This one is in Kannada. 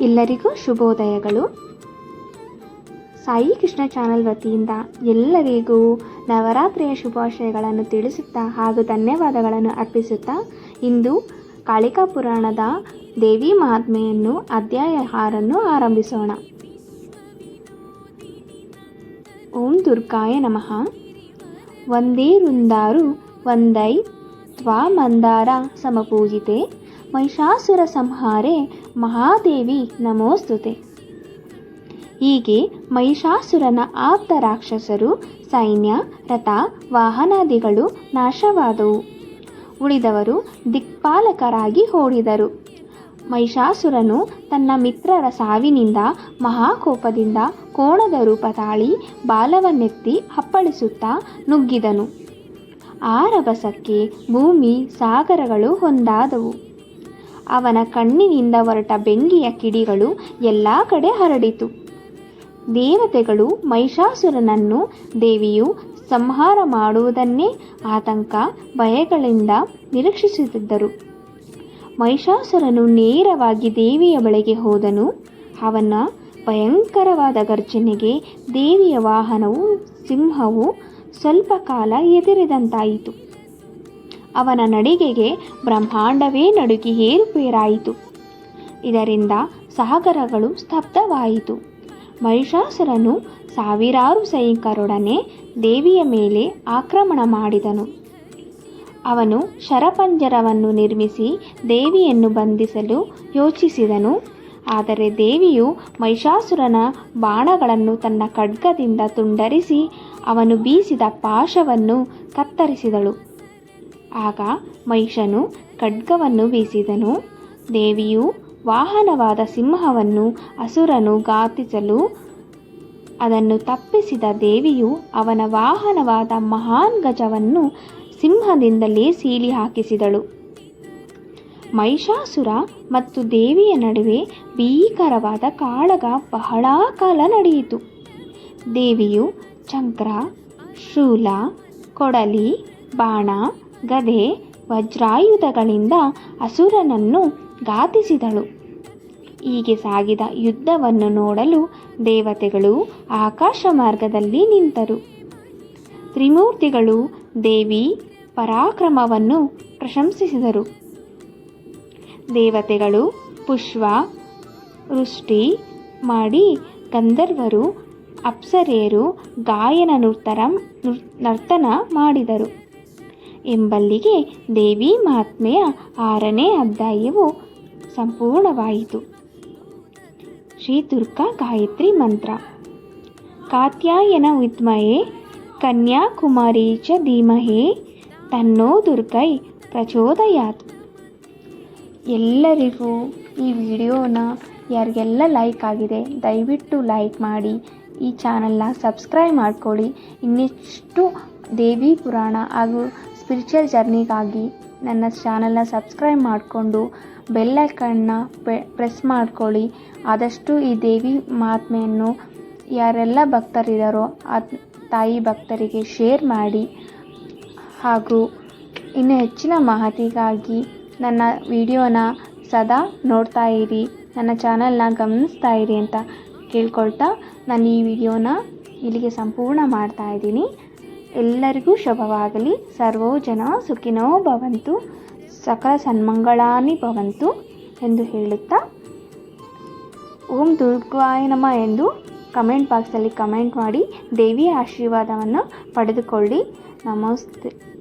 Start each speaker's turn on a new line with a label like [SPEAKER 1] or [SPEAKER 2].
[SPEAKER 1] ಎಲ್ಲರಿಗೂ ಶುಭೋದಯಗಳು. ಸಾಯಿ ಕೃಷ್ಣ ಚಾನಲ್ ವತಿಯಿಂದ ಎಲ್ಲರಿಗೂ ನವರಾತ್ರಿಯ ಶುಭಾಶಯಗಳನ್ನು ತಿಳಿಸುತ್ತಾ ಹಾಗೂ ಧನ್ಯವಾದಗಳನ್ನು ಅರ್ಪಿಸುತ್ತಾ ಇಂದು ಕಾಳಿಕಾ ಪುರಾಣದ ದೇವಿ ಮಹಾತ್ಮೆಯನ್ನು ಅಧ್ಯಾಯ ಆರನ್ನು ಆರಂಭಿಸೋಣ. ಓಂ ದುರ್ಗಾಯ ನಮಃ. ಒಂದೇ ವೃಂದಾರು ಒಂದೈ ತ್ವಾ ಮಂದಾರ ಸಮಪೂಜಿತೆ. ಮಹಿಷಾಸುರ ಸಂಹಾರೆ, ಮಹಾದೇವಿ ನಮೋಸ್ತುತೆ. ಹೀಗೆ ಮಹಿಷಾಸುರನ ಆಪ್ತ ರಾಕ್ಷಸರು, ಸೈನ್ಯ, ರಥ, ವಾಹನಾದಿಗಳು ನಾಶವಾದವು. ಉಳಿದವರು ದಿಕ್ಪಾಲಕರಾಗಿ ಓಡಿದರು. ಮಹಿಷಾಸುರನು ತನ್ನ ಮಿತ್ರರ ಸಾವಿನಿಂದ ಮಹಾಕೋಪದಿಂದ ಕೋಣದ ರೂಪ ತಾಳಿ ಬಾಲವನ್ನೆತ್ತಿ ಅಪ್ಪಳಿಸುತ್ತಾ ನುಗ್ಗಿದನು. ಆ ರಭಸಕ್ಕೆ ಭೂಮಿ, ಸಾಗರಗಳು ಹೊಂದಾದವು ಅವನ ಕಣ್ಣಿನಿಂದ ಹೊರಟ ಬೆಂಕಿಯ ಕಿಡಿಗಳು ಎಲ್ಲ ಕಡೆ ಹರಡಿತು. ದೇವತೆಗಳು ಮಹಿಷಾಸುರನನ್ನು, ದೇವಿಯು ಸಂಹಾರ ಮಾಡುವುದನ್ನೇ ಆತಂಕ, ಭಯಗಳಿಂದ ನಿರೀಕ್ಷಿಸುತ್ತಿದ್ದರು. ಮಹಿಷಾಸುರನು ನೇರವಾಗಿ ದೇವಿಯ ಬಳಿಗೆ ಹೋದನು. ಅವನ ಭಯಂಕರವಾದ ಗರ್ಜನೆಗೆ ದೇವಿಯ ವಾಹನವು, ಸಿಂಹವು ಸ್ವಲ್ಪ ಕಾಲ ಎದುರಿದಂತಾಯಿತು. ಅವನ ನಡಿಗೆಗೆ ಬ್ರಹ್ಮಾಂಡವೇ ನಡುಗಿ ಏರುಪೇರಾಯಿತು. ಇದರಿಂದ ಸಾಗರಗಳು ಸ್ತಬ್ಧವಾಯಿತು. ಮಹಿಷಾಸುರನು ಸಾವಿರಾರು ಸೈನಿಕರೊಡನೆ ದೇವಿಯ ಮೇಲೆ ಆಕ್ರಮಣ ಮಾಡಿದನು. ಅವನು ಶರಪಂಜರವನ್ನು ನಿರ್ಮಿಸಿ ದೇವಿಯನ್ನು ಬಂಧಿಸಲು ಯೋಚಿಸಿದನು. ಆದರೆ ದೇವಿಯು ಮಹಿಷಾಸುರನ ಬಾಣಗಳನ್ನು ತನ್ನ ಖಡ್ಗದಿಂದ ತುಂಡರಿಸಿ ಅವನು ಬೀಸಿದ ಪಾಶವನ್ನು ಕತ್ತರಿಸಿದಳು. ಆಗ ಮಹಿಷನು ಖಡ್ಗವನ್ನು ಬೀಸಿದನು. ದೇವಿಯು ವಾಹನವಾದ ಸಿಂಹವನ್ನು ಅಸುರನು ಗಾತಿಸಲು ಅದನ್ನು ತಪ್ಪಿಸಿದ ದೇವಿಯು ಅವನ ವಾಹನವಾದ ಮಹಾನ್ ಗಜವನ್ನು ಸಿಂಹದಿಂದಲೇ ಸೀಳಿ ಹಾಕಿಸಿದಳು. ಮಹಿಷಾಸುರ ಮತ್ತು ದೇವಿಯ ನಡುವೆ ಭೀಕರವಾದ ಕಾಳಗ ಬಹಳ ಕಾಲ ನಡೆಯಿತು. ದೇವಿಯು ಚಕ್ರ ಶೂಲ, ಕೊಡಲಿ, ಬಾಣ ಗದೆ ವಜ್ರಾಯುಧಗಳಿಂದ ಅಸುರನನ್ನು ಘಾತಿಸಿದಳು. ಹೀಗೆ ಸಾಗಿದ ಯುದ್ಧವನ್ನು ನೋಡಲು ದೇವತೆಗಳು ಆಕಾಶ ಮಾರ್ಗದಲ್ಲಿ ನಿಂತರು. ತ್ರಿಮೂರ್ತಿಗಳು ದೇವಿ ಪರಾಕ್ರಮವನ್ನು ಪ್ರಶಂಸಿಸಿದರು. ದೇವತೆಗಳು ಪುಷ್ಪ, ವೃಷ್ಟಿ ಮಾಡಿ ಗಂಧರ್ವರು, ಅಪ್ಸರೆಯರು, ಗಾಯನ ನೃತ್ತರ ನರ್ತನ ಮಾಡಿದರು. ಎಂಬಲ್ಲಿಗೆ ದೇವಿ ಮಹಾತ್ಮೆಯ ಆರನೇ ಅಧ್ಯಾಯವು ಸಂಪೂರ್ಣವಾಯಿತು. ಶ್ರೀ ದುರ್ಗಾ ಗಾಯತ್ರಿ ಮಂತ್ರ. ಕಾತ್ಯಾಯನ ವಿದ್ಮಯೇ ಕನ್ಯಾಕುಮಾರಿ ಚ ಧೀಮಹೇ, ತನ್ನೋ ದುರ್ಗೈ ಪ್ರಚೋದಯಾತ್. ಎಲ್ಲರಿಗೂ ಈ ವಿಡಿಯೋನ ಯಾರಿಗೆಲ್ಲ ಲೈಕ್ ಆಗಿದೆ, ದಯವಿಟ್ಟು ಲೈಕ್ ಮಾಡಿ, ಈ ಚಾನಲ್ನ ಸಬ್ಸ್ಕ್ರೈಬ್ ಮಾಡ್ಕೊಳ್ಳಿ. ಇನ್ನೆಷ್ಟು ದೇವಿ ಪುರಾಣ ಹಾಗೂ ಸ್ಪಿರಿಚುವಲ್ ಜರ್ನಿಗಾಗಿ ನನ್ನ ಚಾನಲ್ನ ಸಬ್ಸ್ಕ್ರೈಬ್ ಮಾಡಿಕೊಂಡು ಬೆಲ್ಲೈಕನ್ನ ಪ್ರೆಸ್ ಮಾಡ್ಕೊಳ್ಳಿ. ಆದಷ್ಟು ಈ ದೇವಿ ಮಹಾತ್ಮೆಯನ್ನು ಯಾರೆಲ್ಲ ಭಕ್ತರಿದ್ದಾರೋ ಆ ತಾಯಿ ಭಕ್ತರಿಗೆ ಶೇರ್ ಮಾಡಿ. ಹಾಗೂ ಇನ್ನು ಹೆಚ್ಚಿನ ಮಾಹಿತಿಗಾಗಿ ನನ್ನ ವಿಡಿಯೋನ ಸದಾ ನೋಡ್ತಾ ಇರಿ. ನನ್ನ ಚಾನಲ್ನ ಗಮನಿಸ್ತಾ ಇರಿ ಅಂತ ಕೇಳ್ಕೊಳ್ತಾ ನಾನು ಈ ವಿಡಿಯೋನ ಇಲ್ಲಿಗೆ ಸಂಪೂರ್ಣ ಮಾಡ್ತಾ ಇದ್ದೀನಿ. ಎಲ್ಲರಿಗೂ ಶುಭವಾಗಲಿ. ಸರ್ವೋ ಜನ ಸುಖಿನೋ ಭವಂತು, ಸಕಲ ಸನ್ಮಂಗಳಾನಿ ಭವಂತು ಎಂದು ಹೇಳುತ್ತಾ, ಓಂ ದುರ್ಗಾಯ ನಮ ಎಂದು ಕಮೆಂಟ್ ಬಾಕ್ಸಲ್ಲಿ ಕಮೆಂಟ್ ಮಾಡಿ, ದೇವಿಯ ಆಶೀರ್ವಾದವನ್ನು ಪಡೆದುಕೊಳ್ಳಿ. ನಮಸ್ತೆ.